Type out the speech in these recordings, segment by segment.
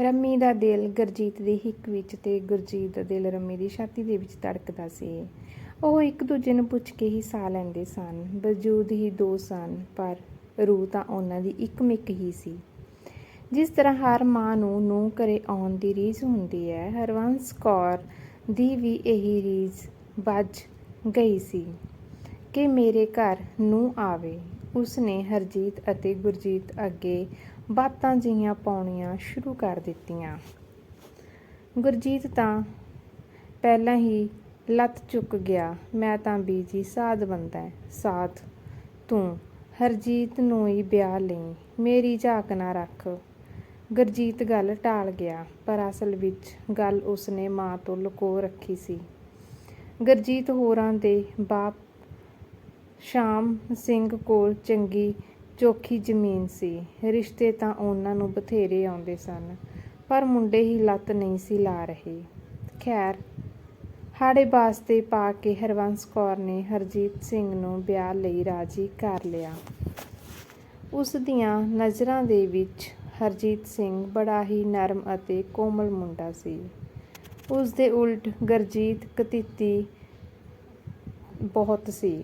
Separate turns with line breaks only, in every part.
ਰੰਮੀ ਦਾ ਦਿਲ ਗੁਰਜੀਤ ਦੀ ਹਿੱਕ ਵਿੱਚ ਤੇ ਗੁਰਜੀਤ ਦਾ ਦਿਲ ਰੰਮੀ ਦੀ ਛਾਤੀ ਦੇ ਵਿੱਚ ਧੜਕਦਾ ਸੀ। ਉਹ ਇੱਕ ਦੂਜੇ ਨੂੰ ਪੁੱਛ ਕੇ ਹੀ ਸਾਹ ਲੈਂਦੇ ਸਨ। ਵਜੂਦ ਹੀ ਦੋ ਸਨ, ਪਰ ਰੂਹ ਤਾਂ ਉਹਨਾਂ ਦੀ ਇੱਕ ਮਿੱਕ ਹੀ ਸੀ। ਜਿਸ ਤਰ੍ਹਾਂ ਹਰ ਮਾਂ ਨੂੰ ਨੂੰ ਘਰੇ ਆਉਣ ਦੀ ਰੀਝ ਹੁੰਦੀ ਹੈ, ਹਰਵੰਸ ਕੌਰ ਦੀ ਵੀ ਇਹੀ ਰੀਝ ਵੱਜ ਗਈ ਸੀ ਕਿ ਮੇਰੇ ਘਰ ਨੂੰ ਆਵੇ। ਉਸਨੇ ਹਰਜੀਤ ਅਤੇ ਗੁਰਜੀਤ ਅੱਗੇ ਬਾਤਾਂ ਜਿਹੀਆਂ ਪਾਉਣੀਆਂ ਸ਼ੁਰੂ ਕਰ ਦਿੱਤੀਆਂ। ਗੁਰਜੀਤ ਤਾਂ ਪਹਿਲਾਂ ਹੀ ਲੱਤ ਚੁੱਕ ਗਿਆ ਮੈਂ ਤਾਂ ਬੀਜੀ ਸਾਧ ਬੰਦਾ ਹੈ, ਸਾਧ। ਤੂੰ ਹਰਜੀਤ ਨੂੰ ਹੀ ਵਿਆਹ ਲਈ ਮੇਰੀ ਝਾਕ ਨਾ ਰੱਖ। ਗੁਰਜੀਤ ਗੱਲ ਟਾਲ ਗਿਆ ਪਰ ਅਸਲ ਵਿੱਚ ਗੱਲ ਉਸਨੇ ਮਾਂ ਤੋਂ ਲੁਕੋ ਰੱਖੀ ਸੀ। ਗੁਰਜੀਤ ਹੋਰਾਂ ਦੇ ਬਾਪ ਸ਼ਾਮ ਸਿੰਘ ਕੋਲ ਚੰਗੀ ਚੋਖੀ ਜ਼ਮੀਨ ਸੀ। ਰਿਸ਼ਤੇ ਤਾਂ ਉਹਨਾਂ ਨੂੰ ਬਥੇਰੇ ਆਉਂਦੇ ਸਨ, ਪਰ ਮੁੰਡੇ ਹੀ ਲੱਤ ਨਹੀਂ ਸੀ ਲਾ ਰਹੇ। ਖੈਰ, ਹਾੜੇ ਵਾਸਤੇ ਪਾ ਕੇ ਹਰਵੰਸ ਕੌਰ ਨੇ ਹਰਜੀਤ ਸਿੰਘ ਨੂੰ ਵਿਆਹ ਲਈ ਰਾਜੀ ਕਰ ਲਿਆ। ਉਸ ਦੀਆਂ ਨਜ਼ਰਾਂ ਦੇ ਵਿੱਚ ਹਰਜੀਤ ਸਿੰਘ ਬੜਾ ਹੀ ਨਰਮ ਅਤੇ ਕੋਮਲ ਮੁੰਡਾ ਸੀ। ਉਸ ਦੇ ਉਲਟ ਗਰਜੀਤ ਕਤੀਤੀ ਬਹੁਤ ਸੀ।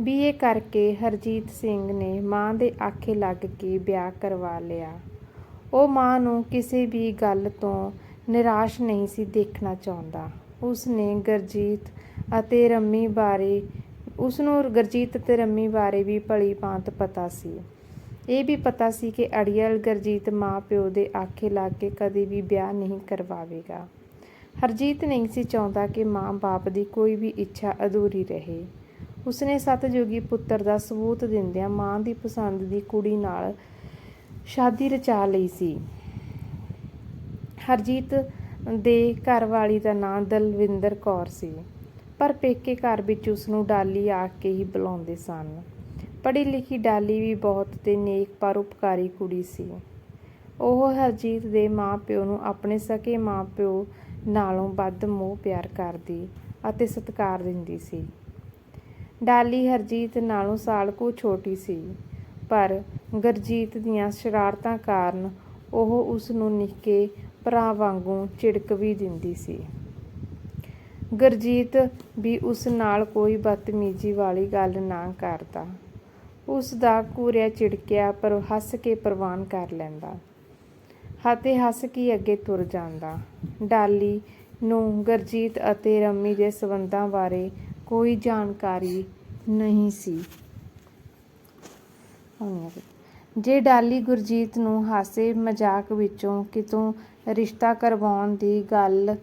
ਬੀਏ ਕਰਕੇ ਹਰਜੀਤ ਸਿੰਘ ਨੇ ਮਾਂ ਦੇ ਆਖੇ ਲੱਗ ਕੇ ਵਿਆਹ ਕਰਵਾ ਲਿਆ। ਉਹ ਮਾਂ ਨੂੰ ਕਿਸੇ ਵੀ ਗੱਲ ਤੋਂ ਨਿਰਾਸ਼ ਨਹੀਂ ਸੀ ਦੇਖਣਾ ਚਾਹੁੰਦਾ। ਉਸ ਨੇ ਗਰਜੀਤ ਅਤੇ ਰੰਮੀ ਬਾਰੇ, ਉਸ ਨੂੰ ਗਰਜੀਤ ਅਤੇ ਰੰਮੀ ਬਾਰੇ ਵੀ ਭਲੀ ਭਾਂਤ ਪਤਾ ਸੀ। ਇਹ ਵੀ ਪਤਾ ਸੀ ਕਿ ਅੜੀਅਲ ਗਰਜੀਤ ਮਾਂ ਪਿਓ ਦੇ ਆਖੇ ਲੱਗ ਕੇ ਕਦੇ ਵੀ ਵਿਆਹ ਨਹੀਂ ਕਰਵਾਵੇਗਾ। ਹਰਜੀਤ ਨਹੀਂ ਸੀ ਚਾਹੁੰਦਾ ਕਿ ਮਾਂ-ਬਾਪ ਦੀ ਕੋਈ ਵੀ ਇੱਛਾ ਅਧੂਰੀ ਰਹੇ। ਉਸਨੇ ਸਤਜੋਗੀ ਪੁੱਤਰ ਦਾ ਸਬੂਤ ਦਿੰਦਿਆਂ ਮਾਂ ਦੀ ਪਸੰਦ ਦੀ ਕੁੜੀ ਨਾਲ ਸ਼ਾਦੀ ਰਚਾ ਲਈ ਸੀ। ਹਰਜੀਤ ਦੇ ਘਰ ਵਾਲੀ ਦਾ ਨਾਂ ਦਲਵਿੰਦਰ ਕੌਰ ਸੀ, ਪਰ ਪੇਕੇ ਘਰ ਵਿੱਚ ਉਸ ਨੂੰ ਡਾਲੀ ਆਖ ਕੇ ਹੀ ਬੁਲਾਉਂਦੇ ਸਨ। ਪੜ੍ਹੀ ਲਿਖੀ ਡਾਲੀ ਵੀ ਬਹੁਤ ਤੇ ਨੇਕ ਪਰ ਉਪਕਾਰੀ ਕੁੜੀ ਸੀ। ਉਹ ਹਰਜੀਤ ਦੇ ਮਾਪਿਓ ਨੂੰ ਆਪਣੇ ਸਕੇ ਮਾਪਿਓ ਨਾਲੋਂ ਵੱਧ ਮੋਹ ਪਿਆਰ ਕਰਦੀ ਅਤੇ ਸਤਿਕਾਰ ਦਿੰਦੀ ਸੀ। ਡਾਲੀ ਹਰਜੀਤ ਨਾਲੋਂ ਸਾਲ ਕੁ ਛੋਟੀ ਸੀ, ਪਰ ਗਰਜੀਤ ਦੀਆਂ ਸ਼ਰਾਰਤਾਂ ਕਾਰਨ ਉਹ ਉਸ ਨੂੰ ਨਿੱਕੇ ਭਰਾ ਵਾਂਗੂ ਝਿੜਕ ਵੀ ਦਿੰਦੀ ਸੀ। ਗਰਜੀਤ ਵੀ ਉਸ ਨਾਲ ਕੋਈ ਬਦਤਮੀਜ਼ੀ ਵਾਲੀ ਗੱਲ ਨਾ ਕਰਦਾ। ਉਸ ਦਾ ਕੂਰਿਆ ਝਿੜਕਿਆ ਪਰ ਹੱਸ ਕੇ ਪ੍ਰਵਾਨ ਕਰ ਲੈਂਦਾ। ਹੱਤੇ ਹੱਸ ਕੇ ਅੱਗੇ ਤੁਰ ਜਾਂਦਾ। ਡਾਲੀ ਨੂੰ ਗਰਜੀਤ ਅਤੇ ਰੰਮੀ ਦੇ ਸਬੰਧਾਂ ਬਾਰੇ ਕੋਈ ਜਾਣਕਾਰੀ ਨਹੀਂ ਸੀ। ਜੇ ਡਾਲੀ ਗੁਰਜੀਤ ਨੂੰ ਹਾਸੇ ਮਜ਼ਾਕ ਵਿੱਚੋਂ ਕਿਤੋਂ ਰਿਸ਼ਤਾ ਕਰਵਾਉਣ ਦੀ ਗੱਲ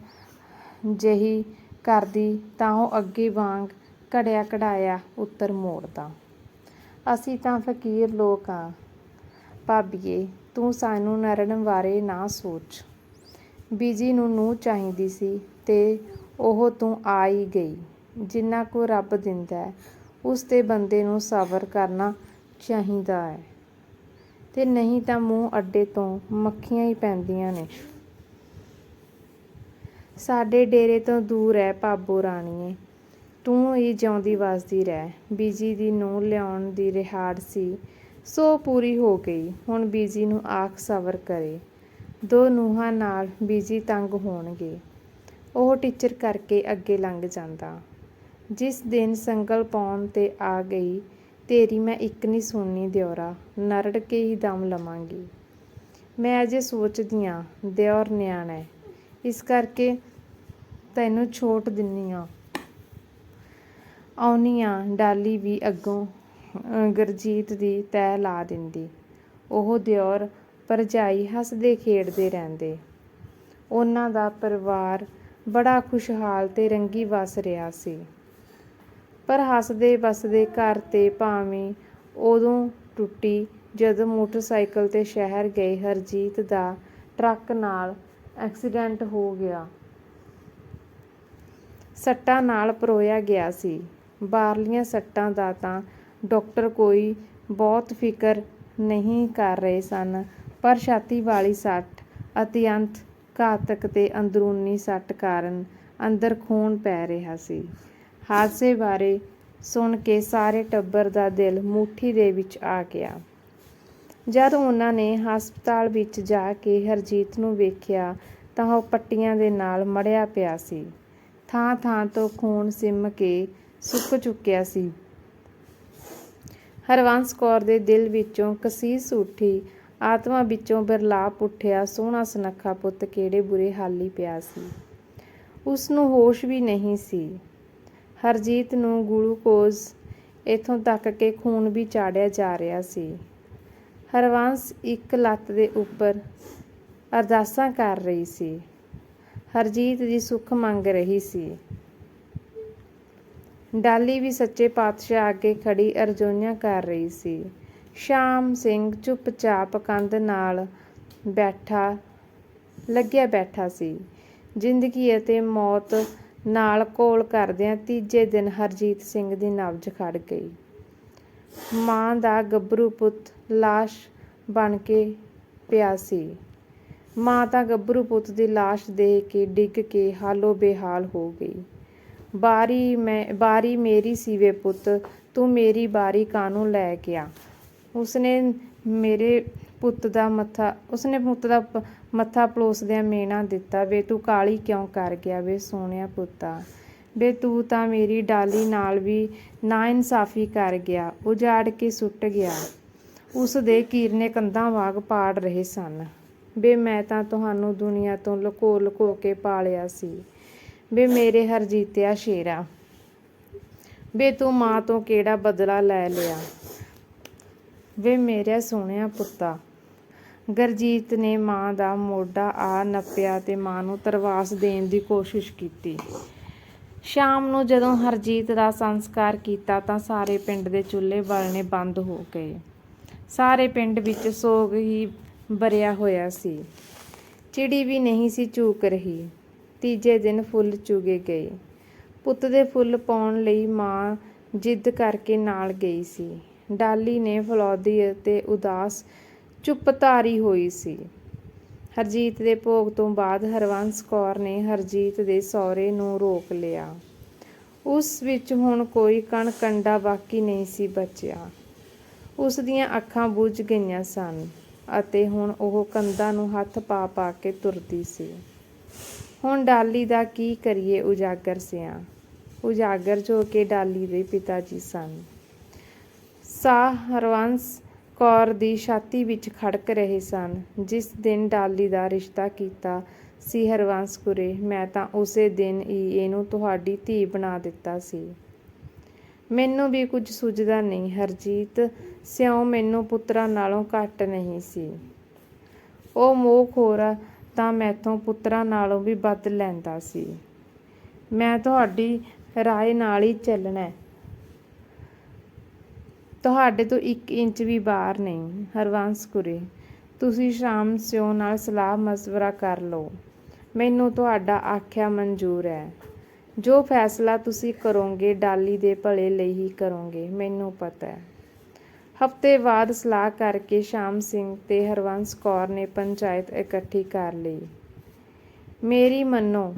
ਜਹੀ ਕਰਦੀ ਤਾਂ ਉਹ ਅੱਗੇ ਵਾਂਗ ਘੜਿਆ ਕਢਾਇਆ ਉੱਤਰ ਮੋੜਦਾ। ਅਸੀਂ ਤਾਂ ਫਕੀਰ ਲੋਕ ਆ। ਭਾਬੀਏ, ਤੂੰ ਸਾਨੂੰ ਨਰਣ ਬਾਰੇ ਨਾ ਸੋਚ। ਬੀਜੀ ਨੂੰ ਨੂੰ ਚਾਹੀਦੀ ਸੀ ਤੇ ਉਹ ਤੂੰ ਆ ਹੀ ਗਈ। ਜਿੰਨਾ ਕੋ ਰੱਬ ਦਿੰਦਾ ਹੈ, ਉਸ ਤੇ ਬੰਦੇ ਨੂੰ ਸਬਰ ਕਰਨਾ ਚਾਹੀਦਾ ਹੈ। ਤੇ ਨਹੀਂ ਤਾਂ ਮੂੰਹ ਅੱਡੇ ਤੋਂ ਮੱਖੀਆਂ ਹੀ ਪੈਂਦੀਆਂ ਨੇ। ਸਾਡੇ ਡੇਰੇ ਤੋਂ ਦੂਰ ਹੈ ਭਾਬੋ ਰਾਣੀਏ, ਤੂੰ ਹੀ ਜਿਉਂਦੀ ਵਸਦੀ ਰਹਿ। ਬੀਜੀ ਦੀ ਨੂੰ ਲਿਆਉਣ ਦੀ ਰਿਹਾੜ ਸੀ, ਸੋ ਪੂਰੀ ਹੋ ਗਈ। ਹੁਣ ਬੀਜੀ ਨੂੰ ਆਖ ਸਬਰ ਕਰੇ। ਦੋ ਨੂਹਾਂ ਨਾਲ ਬੀਜੀ ਤੰਗ ਹੋਣਗੇ। ਉਹ ਟੀਚਰ ਕਰਕੇ ਅੱਗੇ ਲੰਘ ਜਾਂਦਾ। ਜਿਸ ਦਿਨ ਸੰਗਲ ਪਾਉਣ ਤੇ ਆ ਗਈ ਤੇਰੀ ਮੈਂ ਇੱਕ ਨਹੀਂ ਸੁਣਨੀ ਦਿਉਰਾ ਨਰੜ ਕੇ ਹੀ ਦਮ ਲਵਾਂਗੀ। ਮੈਂ ਅਜੇ ਸੋਚਦੀ ਆਂ ਦਿਉਰ ਨਿਆਣਾ ਹੈ। ਇਸ ਕਰਕੇ ਤੈਨੂੰ ਛੋਟ ਦਿੰਨੀ ਆ। ਆਉਣੀ ਆ ਡਾਲੀ ਵੀ ਅੱਗੋਂ ਅਹ, ਗੁਰਜੀਤ ਦੀ ਤੈ ਲਾ ਦਿੰਦੀ। ਉਹ ਦਿਉਰ ਭਰਜਾਈ ਹੱਸਦੇ ਖੇਡਦੇ ਰਹਿੰਦੇ। ਉਹਨਾਂ ਦਾ ਪਰਿਵਾਰ ਬੜਾ ਖੁਸ਼ਹਾਲ ਤੇ ਰੰਗੀ ਵਸ ਰਿਹਾ ਸੀ। ਪਰ ਹੱਸਦੇ ਵਸਦੇ ਘਰ ਤੇ ਭਾਵੇਂ ਉਦੋਂ ਟੁੱਟੀ, ਜਦੋਂ ਮੋਟਰਸਾਈਕਲ ਤੇ ਸ਼ਹਿਰ ਗਏ ਹਰਜੀਤ ਦਾ ਟਰੱਕ ਨਾਲ ਐਕਸੀਡੈਂਟ ਹੋ ਗਿਆ। ਸੱਟਾਂ ਨਾਲ ਪਰੋਇਆ ਗਿਆ ਸੀ। ਬਾਹਰਲੀਆਂ ਸੱਟਾਂ ਦਾ ਤਾਂ ਡਾਕਟਰ ਕੋਈ ਬਹੁਤ ਫਿਕਰ ਨਹੀਂ ਕਰ ਰਹੇ ਸਨ, ਪਰ ਛਾਤੀ ਵਾਲੀ ਸੱਟ ਅਤਿਅੰਤ ਘਾਤਕ ਤੇ ਅੰਦਰੂਨੀ ਸੱਟ ਕਾਰਨ ਅੰਦਰ ਖੂਨ ਪੈ ਰਿਹਾ ਸੀ। ਹਾਦਸੇ ਬਾਰੇ ਸੁਣ ਕੇ ਸਾਰੇ ਟੱਬਰ ਦਾ ਦਿਲ ਮੁੱਠੀ ਦੇ ਵਿੱਚ ਆ ਗਿਆ। ਜਦ ਉਹਨਾਂ ਨੇ ਹਸਪਤਾਲ ਵਿੱਚ ਜਾ ਕੇ ਹਰਜੀਤ ਨੂੰ ਵੇਖਿਆ ਤਾਂ ਉਹ ਪੱਟੀਆਂ ਦੇ ਨਾਲ ਮੜਿਆ ਪਿਆ ਸੀ। ਥਾਂ ਥਾਂ ਤੋਂ ਖੂਨ ਸਿੰਮ ਕੇ ਸੁੱਕ ਚੁੱਕਿਆ ਸੀ। ਹਰਵੰਸ ਕੌਰ ਦੇ ਦਿਲ ਵਿੱਚੋਂ ਕਸੀਸ ਉੱਠੀ। ਆਤਮਾ ਵਿੱਚੋਂ ਬਿਰਲਾਪ ਉੱਠਿਆ। ਸੋਹਣਾ ਸੁਨੱਖਾ ਪੁੱਤ ਕਿਹੜੇ ਬੁਰੇ ਹਾਲੀ ਪਿਆ ਸੀ। ਉਸ ਨੂੰ ਹੋਸ਼ ਵੀ ਨਹੀਂ ਸੀ। ਹਰਜੀਤ ਨੂੰ ਗਲੂਕੋਜ਼ ਇੱਥੋਂ ਤੱਕ ਕਿ ਖੂਨ ਵੀ ਚਾੜਿਆ ਜਾ ਰਿਹਾ ਸੀ। ਹਰਵੰਸ ਇੱਕ ਲੱਤ ਦੇ ਉੱਪਰ ਅਰਦਾਸਾਂ ਕਰ ਰਹੀ ਸੀ। ਹਰਜੀਤ ਦੀ ਸੁੱਖ ਮੰਗ ਰਹੀ ਸੀ। ਡਾਲੀ ਵੀ ਸੱਚੇ ਪਾਤਸ਼ਾਹ ਅੱਗੇ ਖੜੀ ਅਰਜ਼ੋਈਆਂ ਕਰ ਰਹੀ ਸੀ। ਸ਼ਾਮ ਸਿੰਘ ਚੁੱਪਚਾਪ ਕੰਧ ਨਾਲ ਬੈਠਾ, ਲੱਗਿਆ ਬੈਠਾ ਸੀ। ਜ਼ਿੰਦਗੀ ਅਤੇ ਮੌਤ ਨਾਲ ਕੋਲ ਕਰਦਿਆਂ ਤੀਜੇ ਦਿਨ ਹਰਜੀਤ ਸਿੰਘ ਦੀ ਨਬਜ਼ ਖੜ ਗਈ। ਮਾਂ ਦਾ ਗੱਭਰੂ ਪੁੱਤ ਲਾਸ਼ ਬਣ ਕੇ ਪਿਆ ਸੀ। ਮਾਂ ਤਾਂ ਗੱਭਰੂ ਪੁੱਤ ਦੀ ਲਾਸ਼ ਦੇਖ ਕੇ ਡਿੱਗ ਕੇ ਹਾਲੋ ਬੇਹਾਲ ਹੋ ਗਈ। ਬਾਰੀ ਮੈਂ, ਬਾਰੀ ਮੇਰੀ ਸੀ ਵੇ ਪੁੱਤ, ਤੂੰ ਮੇਰੀ ਬਾਰੀ ਕਾਨੂੰ ਲੈ ਗਿਆ ਉਸਨੇ ਮੇਰੇ ਪੁੱਤ ਦਾ ਮੱਥਾ, ਉਸਨੇ ਪੁੱਤ ਦਾ ਮੱਥਾ ਪਲੋਸਦਿਆਂ ਮੇਣਾ ਦਿੱਤਾ, ਵੇ ਤੂੰ ਕਾਲੀ ਕਿਉਂ ਕਰ ਗਿਆ ਵੇ ਸੋਹਣਿਆ ਪੁੱਤਾ? ਵੇ ਤੂੰ ਤਾਂ ਮੇਰੀ ਡਾਲੀ ਨਾਲ ਵੀ ਨਾ ਇਨਸਾਫੀ ਕਰ ਗਿਆ, ਉਜਾੜ ਕੇ ਸੁੱਟ ਗਿਆ। ਉਸ ਦੇ ਕੀਰਨੇ ਕੰਧਾਂ ਵਾਂਗ ਪਾੜ ਰਹੇ ਸਨ। ਵੇ ਮੈਂ ਤਾਂ ਤੁਹਾਨੂੰ ਦੁਨੀਆ ਤੋਂ ਲੁਕੋ ਲੁਕੋ ਕੇ ਪਾਲਿਆ ਸੀ। ਵੇ ਮੇਰੇ ਹਰਜੀਤਿਆ ਸ਼ੇਰਾ। ਵੇ ਤੂੰ ਮਾਂ ਤੋਂ ਕਿਹੜਾ ਬਦਲਾ ਲੈ ਲਿਆ? ਵੇ ਮੇਰੇ ਸੋਹਣਿਆ ਪੁੱਤਾ ਗੁਰਜੀਤ ਨੇ ਮਾਂ ਦਾ ਮੋਢਾ ਆ ਨੱਪਿਆ ਤੇ ਮਾਂ ਨੂੰ ਤਰਵਾਸ ਦੇਣ ਦੀ ਕੋਸ਼ਿਸ਼ ਕੀਤੀ। ਸ਼ਾਮ ਨੂੰ ਜਦੋਂ ਹਰਜੀਤ ਦਾ ਸੰਸਕਾਰ ਕੀਤਾ ਤਾਂ ਸਾਰੇ ਪਿੰਡ ਦੇ ਚੁੱਲ੍ਹੇ ਬਾਲਣੇ ਬੰਦ ਹੋ ਗਏ। ਸਾਰੇ ਪਿੰਡ ਵਿੱਚ ਸੋਗ ਹੀ ਭਰਿਆ ਹੋਇਆ ਸੀ। ਚਿੜੀ ਵੀ ਨਹੀਂ ਸੀ ਚੂਕ ਰਹੀ। ਤੀਜੇ ਦਿਨ ਫੁੱਲ ਚੁਗੇ ਗਏ। ਪੁੱਤ ਦੇ ਫੁੱਲ ਪਾਉਣ ਲਈ ਮਾਂ ਜਿੱਦ ਕਰਕੇ ਨਾਲ ਗਈ ਸੀ। ਡਾਲੀ ਨੇ ਫਲੌਦੀ ਅਤੇ ਉਦਾਸ ਚੁੱਪ ਧਾਰੀ ਹੋਈ ਸੀ। ਹਰਜੀਤ ਦੇ ਭੋਗ ਤੋਂ ਬਾਅਦ ਹਰਵੰਸ ਕੌਰ ਨੇ ਹਰਜੀਤ ਦੇ ਸਹੁਰੇ ਨੂੰ ਰੋਕ ਲਿਆ। ਉਸ ਵਿੱਚ ਹੁਣ ਕੋਈ ਕਣ ਕੰਡਾ ਬਾਕੀ ਨਹੀਂ ਸੀ ਬਚਿਆ। ਉਸ ਦੀਆਂ ਅੱਖਾਂ ਬੁੱਝ ਗਈਆਂ ਸਨ ਅਤੇ ਹੁਣ ਉਹ ਕੰਧਾਂ ਨੂੰ ਹੱਥ ਪਾ ਪਾ ਕੇ ਤੁਰਦੀ ਸੀ। ਹੁਣ ਡਾਲੀ ਦਾ ਕੀ ਕਰੀਏ ਉਜਾਗਰ ਸਿਆਂ? ਉਜਾਗਰ ਜੋ ਕਿ ਡਾਲੀ ਦੇ ਪਿਤਾ ਜੀ ਸਨ। ਸਾਹ ਹਰਵੰਸ ਕੌਰ ਦੀ ਛਾਤੀ ਵਿੱਚ ਖੜਕ ਰਹੇ ਸਨ। ਜਿਸ ਦਿਨ ਡਾਲੀ ਦਾ ਰਿਸ਼ਤਾ ਕੀਤਾ ਸੀ ਹਰਵੰਸ ਕੁਰੇ ਮੈਂ ਤਾਂ ਉਸੇ ਦਿਨ ਹੀ ਇਹਨੂੰ ਤੁਹਾਡੀ ਧੀ ਬਣਾ ਦਿੱਤਾ ਸੀ। ਮੈਨੂੰ ਵੀ ਕੁਝ ਸੁਝਦਾ ਨਹੀਂ। ਹਰਜੀਤ ਸਿਉ ਮੈਨੂੰ ਪੁੱਤਰਾਂ ਨਾਲੋਂ ਘੱਟ ਨਹੀਂ ਸੀ। ਉਹ ਮੋਹ ਖੋਰਾ ਤਾਂ ਮੈਥੋਂ ਪੁੱਤਰਾਂ ਨਾਲੋਂ ਵੀ ਵੱਧ ਲੈਂਦਾ ਸੀ। ਮੈਂ ਤੁਹਾਡੀ ਰਾਏ ਨਾਲ ਹੀ ਚੱਲਣਾ ਤੁਹਾਡੇ ਤੋਂ 1 ਇੰਚ ਵੀ ਬਾਹਰ ਨਹੀਂ ਹਰਵੰਸ ਕੁਰੇ ਤੁਸੀਂ ਸ਼ਾਮ ਸਿਓ ਨਾਲ ਸਲਾਹ ਮਸ਼ਵਰਾ ਕਰ ਲਓ। ਮੈਨੂੰ ਤੁਹਾਡਾ ਆਖਿਆ ਮਨਜ਼ੂਰ ਹੈ। ਜੋ ਫੈਸਲਾ ਤੁਸੀਂ ਕਰੋਗੇ, ਡਾਲੀ ਦੇ ਭਲੇ ਲਈ ਹੀ ਕਰੋਗੇ, ਮੈਨੂੰ ਪਤਾ ਹੈ। ਹਫ਼ਤੇ ਬਾਅਦ ਸਲਾਹ ਕਰਕੇ ਸ਼ਾਮ ਸਿੰਘ ਤੇ ਹਰਵੰਸ ਕੌਰ ਨੇ ਪੰਚਾਇਤ ਇਕੱਠੀ ਕਰ ਲਈ। ਮੇਰੀ ਮੰਨੋ,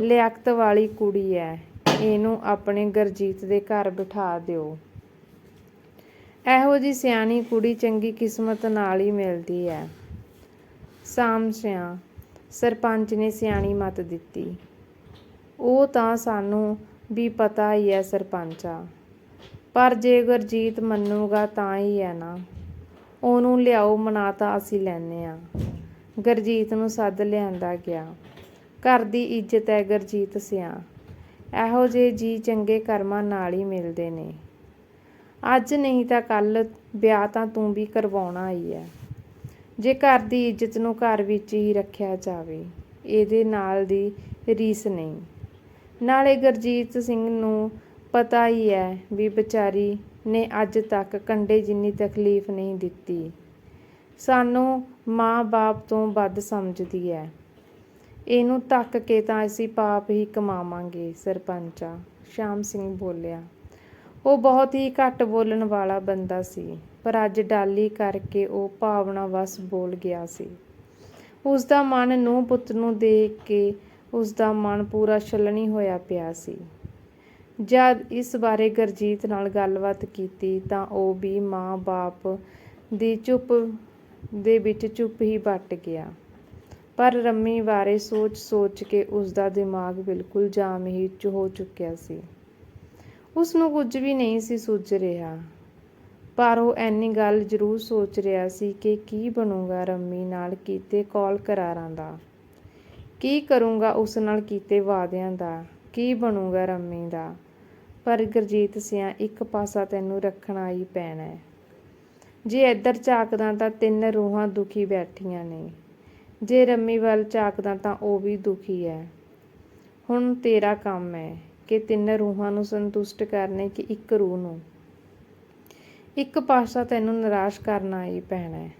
ਲਿਆਕਤ ਵਾਲੀ ਕੁੜੀ ਹੈ। ਇਹਨੂੰ ਆਪਣੇ ਗਰਜੀਤ ਦੇ ਘਰ ਬਿਠਾ ਦਿਓ। ਇਹੋ ਜੀ ਸਿਆਣੀ ਕੁੜੀ ਚੰਗੀ ਕਿਸਮਤ ਨਾਲ ਹੀ ਮਿਲਦੀ ਹੈ। ਸਾਮ ਸਿਆ, ਸਰਪੰਚ ਨੇ ਸਿਆਣੀ ਮਤ ਦਿੱਤੀ। ਉਹ ਤਾਂ ਸਾਨੂੰ ਵੀ ਪਤਾ ਹੀ ਹੈ ਸਰਪੰਚਾ। ਪਰ ਜੇ ਗੁਰਜੀਤ ਮੰਨੂਗਾ ਤਾਂ ਹੀ ਹੈ ਨਾ। ਉਹਨੂੰ ਲਿਆਓ ਮਨਾ ਤਾਂ ਅਸੀਂ ਲੈਨੇ ਆ ਗੁਰਜੀਤ ਨੂੰ ਸੱਦ ਲਿਆਂਦਾ ਗਿਆ। ਘਰ ਦੀ ਇੱਜ਼ਤ ਹੈ ਗੁਰਜੀਤ ਸਿਆ। ਇਹੋ ਜਿਹੇ ਜੀ ਚੰਗੇ ਕਰਮਾਂ ਨਾਲ ਹੀ ਮਿਲਦੇ ਨੇ। ਅੱਜ ਨਹੀਂ ਤਾਂ ਕੱਲ ਵਿਆਹ ਤਾਂ ਤੂੰ ਵੀ ਕਰਵਾਉਣਾ ਹੀ ਹੈ। ਜੇ ਘਰ ਦੀ ਇੱਜ਼ਤ ਨੂੰ ਘਰ ਵਿੱਚ ਹੀ ਰੱਖਿਆ ਜਾਵੇ, ਇਹਦੇ ਨਾਲ ਦੀ ਰੀਸ ਨਹੀਂ। ਨਾਲੇ ਗੁਰਜੀਤ ਸਿੰਘ ਨੂੰ ਪਤਾ ਹੀ ਹੈ ਵੀ ਵਿਚਾਰੀ ਨੇ ਅੱਜ ਤੱਕ ਕੰਡੇ ਜਿੰਨੀ ਤਕਲੀਫ ਨਹੀਂ ਦਿੱਤੀ। ਸਾਨੂੰ ਮਾਂ-ਬਾਪ ਤੋਂ ਵੱਧ ਸਮਝਦੀ ਹੈ। ਇਹਨੂੰ ਤੱਕ ਕੇ ਤਾਂ ਅਸੀਂ ਪਾਪ ਹੀ ਕਮਾਵਾਂਗੇ, ਸਰਪੰਚਾ। ਸ਼ਾਮ ਸਿੰਘ ਬੋਲਿਆ ਉਹ ਬਹੁਤ ਹੀ ਘੱਟ ਬੋਲਣ ਵਾਲਾ ਬੰਦਾ ਸੀ, ਪਰ ਅੱਜ ਡਾਲੀ ਕਰਕੇ ਉਹ ਭਾਵਨਾਵਸ ਬੋਲ ਗਿਆ ਸੀ। ਉਸ ਦਾ ਮਨ ਨੂੰ ਪੁੱਤ ਨੂੰ ਦੇਖ ਕੇ ਉਸ ਦਾ ਮਨ ਪੂਰਾ ਛਲਣੀ ਹੋਇਆ ਪਿਆ ਸੀ। ਜਦ ਇਸ ਬਾਰੇ ਗਰਜੀਤ ਨਾਲ ਗੱਲਬਾਤ ਕੀਤੀ ਤਾਂ ਉਹ ਵੀ ਮਾਂ-ਬਾਪ ਦੀ ਚੁੱਪ ਦੇ ਵਿੱਚ ਚੁੱਪ ਹੀ ਵੱਟ ਗਿਆ। ਪਰ ਰੰਮੀ ਬਾਰੇ ਸੋਚ-ਸੋਚ ਕੇ ਉਸ ਦਾ ਦਿਮਾਗ ਬਿਲਕੁਲ ਜਾਮ ਹੀ ਹੋ ਚੁੱਕਿਆ ਸੀ। ਉਸ ਨੂੰ ਕੁਝ ਵੀ ਨਹੀਂ ਸੀ ਸੁੱਝ ਰਿਹਾ। ਪਰ ਉਹ ਐਨੀ ਗੱਲ ਜ਼ਰੂਰ ਸੋਚ ਰਿਹਾ ਸੀ ਕਿ ਕੀ ਬਣੂਗਾ ਰੰਮੀ ਨਾਲ ਕੀਤੇ ਕੌਲ ਕਰਾਰਾਂ ਦਾ। ਕੀ ਕਰੂੰਗਾ ਉਸ ਨਾਲ ਕੀਤੇ ਵਾਅਦਿਆਂ ਦਾ? ਕੀ ਬਣੂਗਾ ਰੰਮੀ ਦਾ? ਪਰ ਗੁਰਜੀਤ ਸਿਆਂ ਇੱਕ ਪਾਸਾ ਤੈਨੂੰ ਰੱਖਣਾ ਹੀ ਪੈਣਾ ਹੈ। ਜੇ ਇੱਧਰ ਝਾਕਦਾ ਤਾਂ ਤਿੰਨ ਰੂਹਾਂ ਦੁਖੀ ਬੈਠੀਆਂ ਨੇ। ਜੇ ਰੰਮੀ ਵੱਲ ਝਾਕਦਾ ਤਾਂ ਉਹ ਵੀ ਦੁਖੀ ਹੈ। ਹੁਣ ਤੇਰਾ ਕੰਮ ਹੈ। ਕਿ ਤਿੰਨ ਰੂਹਾਂ ਨੂੰ ਸੰਤੁਸ਼ਟ ਕਰਨੇ ਕਿ ਇੱਕ ਰੂਹ ਨੂੰ। ਇੱਕ ਪਾਸਾ ਤੈਨੂੰ ਨਿਰਾਸ਼ ਕਰਨਾ ਹੀ ਪੈਣਾ ਹੈ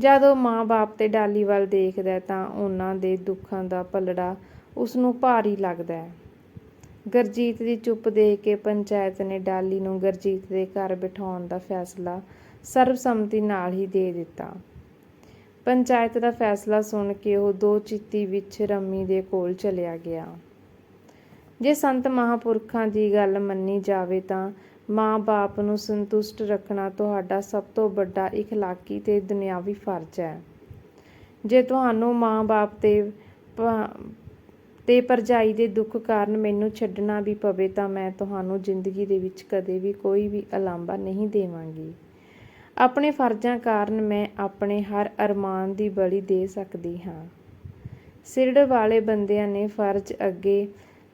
ਜਦੋਂ ਮਾਂ-ਬਾਪ ਤੇ ਡਾਲੀ ਵੱਲ ਦੇਖਦਾ ਤਾਂ ਉਹਨਾਂ ਦੇ ਦੁੱਖਾਂ ਦਾ ਪਲੜਾ ਉਸ ਨੂੰ ਭਾਰੀ ਲੱਗਦਾ ਹੈ ਗਰਜੀਤ ਦੀ ਚੁੱਪ ਦੇਖ ਕੇ ਪੰਚਾਇਤ ਨੇ ਡਾਲੀ ਨੂੰ ਗਰਜੀਤ ਦੇ ਘਰ ਬਿਠਾਉਣ ਦਾ ਫੈਸਲਾ ਸਰਬਸੰਮਤੀ ਨਾਲ ਹੀ ਦੇ ਦਿੱਤਾ। ਪੰਚਾਇਤ ਦਾ ਫੈਸਲਾ ਸੁਣ ਕੇ ਉਹ ਦੋ ਚਿੱਤੀ ਵਿੱਚ ਰੰਮੀ ਦੇ ਕੋਲ ਚਲਿਆ ਗਿਆ। ਜੇ ਸੰਤ ਮਹਾਪੁਰਖਾਂ ਦੀ ਗੱਲ ਮੰਨੀ ਜਾਵੇ ਤਾਂ ਮਾਂ-ਬਾਪ ਨੂੰ ਸੰਤੁਸ਼ਟ ਰੱਖਣਾ ਤੁਹਾਡਾ ਸਭ ਤੋਂ ਵੱਡਾ ਇਖਲਾਕੀ ਤੇ ਦੁਨਿਆਵੀ ਫਰਜ਼ ਹੈ। ਜੇ ਤੁਹਾਨੂੰ ਮਾਂ-ਬਾਪ ਤੇ ਤੇ ਭਰਜਾਈ ਦੇ ਦੁੱਖ ਕਾਰਨ ਮੈਨੂੰ ਛੱਡਣਾ ਵੀ ਪਵੇ ਤਾਂ ਮੈਂ ਤੁਹਾਨੂੰ ਜ਼ਿੰਦਗੀ ਦੇ ਵਿੱਚ ਕਦੇ ਵੀ ਕੋਈ ਵੀ ਅਲਾਂਭਾ ਨਹੀਂ ਦੇਵਾਂਗੀ। ਆਪਣੇ ਫਰਜ਼ਾਂ ਕਾਰਨ ਮੈਂ ਆਪਣੇ ਹਰ ਅਰਮਾਨ ਦੀ ਬਲੀ ਦੇ ਸਕਦੀ ਹਾਂ। ਸਿਰੜ ਵਾਲੇ ਬੰਦਿਆਂ ਨੇ ਫਰਜ਼ ਅੱਗੇ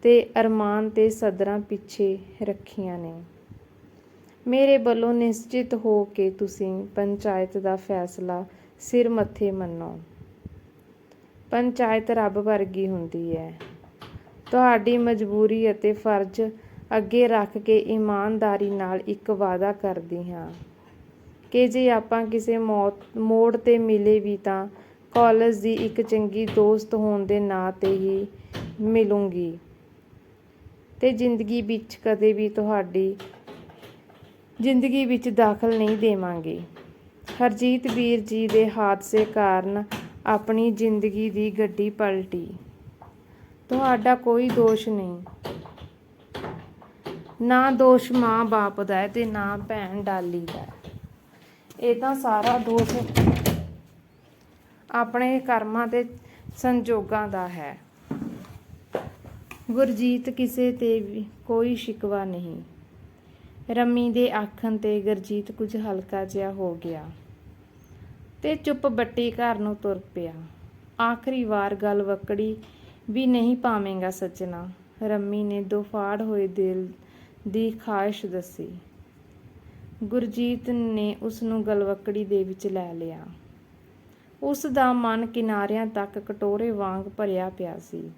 ਤੇ ਅਰਮਾਨ ਤੇ ਸਦਰਾਂ ਪਿੱਛੇ ਰੱਖੀਆਂ ਨੇ। ਮੇਰੇ ਵੱਲੋਂ ਨਿਸ਼ਚਿਤ ਹੋ ਕੇ ਤੁਸੀਂ ਪੰਚਾਇਤ ਦਾ ਫੈਸਲਾ ਸਿਰ ਮੱਥੇ ਮੰਨੋ। ਪੰਚਾਇਤ ਰੱਬ ਵਰਗੀ ਹੁੰਦੀ ਹੈ। ਤੁਹਾਡੀ ਮਜਬੂਰੀ ਅਤੇ ਫਰਜ਼ ਅੱਗੇ ਰੱਖ ਕੇ ਇਮਾਨਦਾਰੀ ਨਾਲ ਇੱਕ ਵਾਅਦਾ ਕਰਦੀ ਹਾਂ ਕਿ ਜੇ ਆਪਾਂ ਕਿਸੇ ਮੌਤ, ਮੋੜ ਤੇ ਮਿਲੇ ਵੀ ਤਾਂ ਕਾਲਜ ਦੀ ਇੱਕ ਚੰਗੀ ਦੋਸਤ ਹੋਣ ਦੇ ਨਾਂ ਤੇ ਹੀ ਮਿਲੂੰਗੀ। ਤੇ ਜ਼ਿੰਦਗੀ ਵਿੱਚ ਕਦੇ ਵੀ ਤੁਹਾਡੀ ਜ਼ਿੰਦਗੀ ਵਿੱਚ ਦਾਖਲ ਨਹੀਂ ਦੇਵਾਂਗੇ। ਹਰਜੀਤ ਵੀਰ ਜੀ ਦੇ ਹਾਦਸੇ ਕਾਰਨ ਆਪਣੀ ਜ਼ਿੰਦਗੀ ਦੀ ਗੱਡੀ ਪਲਟੀ। ਤੁਹਾਡਾ ਕੋਈ ਦੋਸ਼ ਨਹੀਂ। ਨਾ ਦੋਸ਼ ਮਾਂ-ਬਾਪ ਦਾ ਹੈ ਤੇ ਨਾ ਭੈਣ ਡਾਲੀ ਦਾ ਹੈ। ਇਹ ਤਾਂ ਸਾਰਾ ਦੋਸ਼ ਆਪਣੇ ਕਰਮਾਂ ਤੇ ਸੰਜੋਗਾਂ ਦਾ ਹੈ। ਗੁਰਜੀਤ ਕਿਸੇ ਤੇ ਵੀ ਕੋਈ ਸ਼ਿਕਵਾ ਨਹੀਂ। ਰੰਮੀ ਦੇ ਆਖਣ ਤੇ ਗੁਰਜੀਤ ਕੁਝ ਹਲਕਾ ਜਿਹਾ ਹੋ ਗਿਆ ਤੇ ਚੁੱਪ ਬੱਟੀ ਘਰ ਨੂੰ ਤੁਰ ਪਿਆ। ਆਖਰੀ ਵਾਰ ਗੱਲ ਵਕੜੀ ਵੀ ਨਹੀਂ ਪਾਵੇਂਗਾ ਸੱਜਣਾ। ਰੰਮੀ ਨੇ ਦੋ ਫਾੜ ਹੋਏ ਦਿਲ ਦੀ ਖਾਹਿਸ਼ ਦੱਸੀ। ਗੁਰਜੀਤ ਨੇ ਉਸ ਨੂੰ ਗਲਵਕੜੀ ਦੇ ਵਿੱਚ ਲੈ ਲਿਆ। ਉਸ ਦਾ ਮਨ ਕਿਨਾਰਿਆਂ ਤੱਕ ਕਟੋਰੇ ਵਾਂਗ ਭਰਿਆ ਪਿਆ ਸੀ।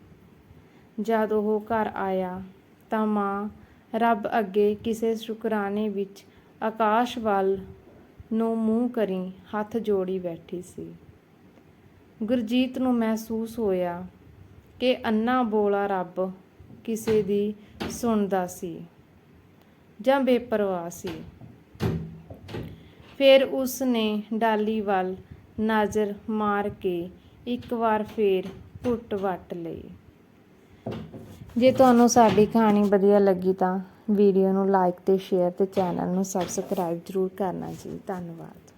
ਜਦ ਉਹ ਘਰ ਆਇਆ ਤਾਂ ਮਾਂ ਰੱਬ ਅੱਗੇ ਕਿਸੇ ਸ਼ੁਕਰਾਨੇ ਵਿੱਚ ਆਕਾਸ਼ ਵੱਲ ਨੂੰ ਮੂੰਹ ਕਰੀ ਹੱਥ ਜੋੜੀ ਬੈਠੀ ਸੀ। ਗੁਰਜੀਤ ਨੂੰ ਮਹਿਸੂਸ ਹੋਇਆ ਕਿ ਅੰਨਾ ਬੋਲਾ ਰੱਬ ਕਿਸੇ ਦੀ ਸੁਣਦਾ ਸੀ ਜਾਂ ਬੇਪਰਵਾਹ ਸੀ। ਫਿਰ ਉਸ ਨੇ ਡਾਲੀ ਵੱਲ ਨਜ਼ਰ ਮਾਰ ਕੇ ਇੱਕ ਵਾਰ ਫੇਰ ਘੁੱਟ ਵੱਟ ਲਈ। ਜੇ ਤੁਹਾਨੂੰ ਸਾਡੀ ਕਹਾਣੀ ਵਧੀਆ ਲੱਗੀ ਤਾਂ ਵੀਡੀਓ ਨੂੰ ਲਾਈਕ ਤੇ ਸ਼ੇਅਰ ਤੇ ਚੈਨਲ ਨੂੰ ਸਬਸਕ੍ਰਾਈਬ ਜ਼ਰੂਰ ਕਰਨਾ ਜੀ। ਧੰਨਵਾਦ।